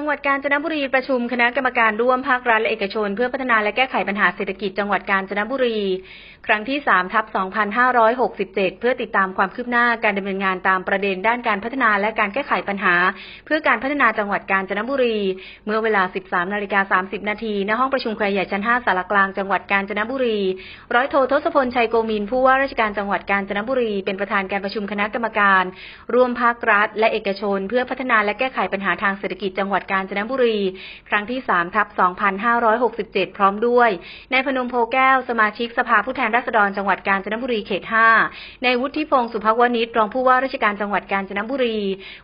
ังหวัดกาญจนบุรีประชุมคณะกรรมการร่วมภาครัฐและเอกชน เพื่อพัฒนาและแก้ไขปัญหาเศรษฐกิจจังหวัดกาญจนบุรี ครั้งที่3ทับ2567 เพื่อติดตามความคืบหน้าการดำเนินงานตามประเด็นด้านการพัฒนาและการแก้ไขปัญหา เพื่อการพัฒนาจังหวัดกาญจนบุรี เมื่อเวลา 13นาฬิกา30นาทีณห้องประชุมครใหญ่ชั้น 5 สารกลางจังหวัดกาญจนบุรี ร้อยโททศพลชัยโกมินผู้ว่าราชการจังหวัดกาญจนบุรี เป็นประธานการประชุมคณะกรรมการ ร่วมภาครัฐ และเอกชน เพื่อพัฒนาและแก้ไขปัญหาทางเศรษฐกิจจังหวัดกาญจนบุรี ครั้งที่3ทับ2567 พร้อมด้วย นายพนมโพแก้ว สมาชิกสภาผู้แทนราษฎรจังหวัดกาญจนบุรีเขต 5 ในวุฒิพงศ์สุภวณิชรองผู้ว่าราชการจังหวัดกาญจนบุรี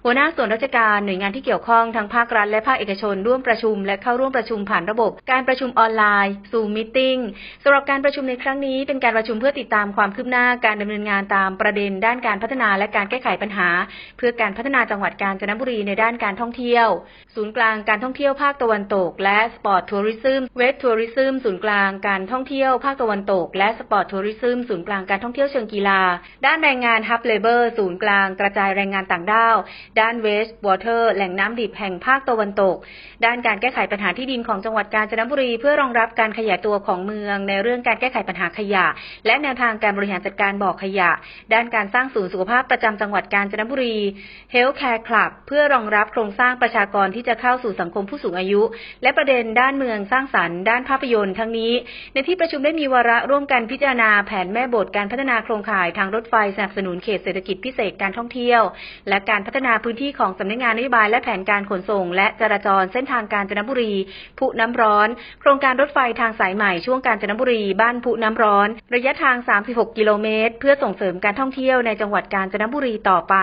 หัวหน้าส่วนราชการหน่วยงานที่เกี่ยวข้องทั้งภาครัฐและภาคเอกชนร่วมประชุม และเข้าร่วมประชุมผ่านระบบ การประชุมออนไลน์ซูมมิทติ้งสำหรับการประชุมในครั้งนี้เป็นการประชุมเพื่อติดตามความคืบหน้าการดำเนินงานตามประเด็น ด้านการพัฒนาและการแก้ไขปัญหา เพื่อการพัฒนาจังหวัดกาญจนบุรีในด้านการท่องเที่ยว ศูนย์กลางการท่องเที่ยวภาคตะวันตก และสปอร์ตทัวริซึมเวททัวริซึมศูนย์กลางการท่องเที่ยวภาคตะวันตก และสปอร์ตทัวริซึมศูนย์กลางการท่องเที่ยวเชิงกีฬา ด้านแรงงานฮับเลเบอร์ศูนย์กลางกระจายแรงงานต่างด้าว ด้านเวสต์วอเตอร์แหล่งน้ำดิบแห่งภาคตะวันตก ด้านการแก้ไขปัญหาที่ดินของจังหวัดกาญจนบุรี เพื่อรองรับการขยายตัวของเมือง ในเรื่องการแก้ไขปัญหาขยะ และแนวทางการบริหารจัดการบ่อขยะ ด้านการสร้างศูนย์สุขภาพประจำจังหวัดกาญจนบุรี Health Care Club เพื่อรองรับโครงสร้างประชากรที่จะเข้าสู่สังคมผู้สูงอายุ และประเด็นด้านเมืองสร้างสรรค์ด้านภาพยนตร์ทั้งนี้ ในที่ประชุมได้มีวาระร่วมกันพิจารณาแผนแม่บทการพัฒนาโครงข่ายทางรถไฟสนับสนุนเขตเศรษฐกิจพิเศษการท่องเที่ยว และการพัฒนาพื้นที่ของสำนักงานนโยบายและแผนการขนส่ง และจราจรเส้นทางกาญจนบุรีผู้น้ำร้อน โครงการรถไฟทางสายใหม่ช่วงกาญจนบุรีบ้านผู้น้ำร้อน ระยะทาง 36 กิโลเมตร เพื่อส่งเสริมการท่องเที่ยวในจังหวัดกาญจนบุรีต่อไป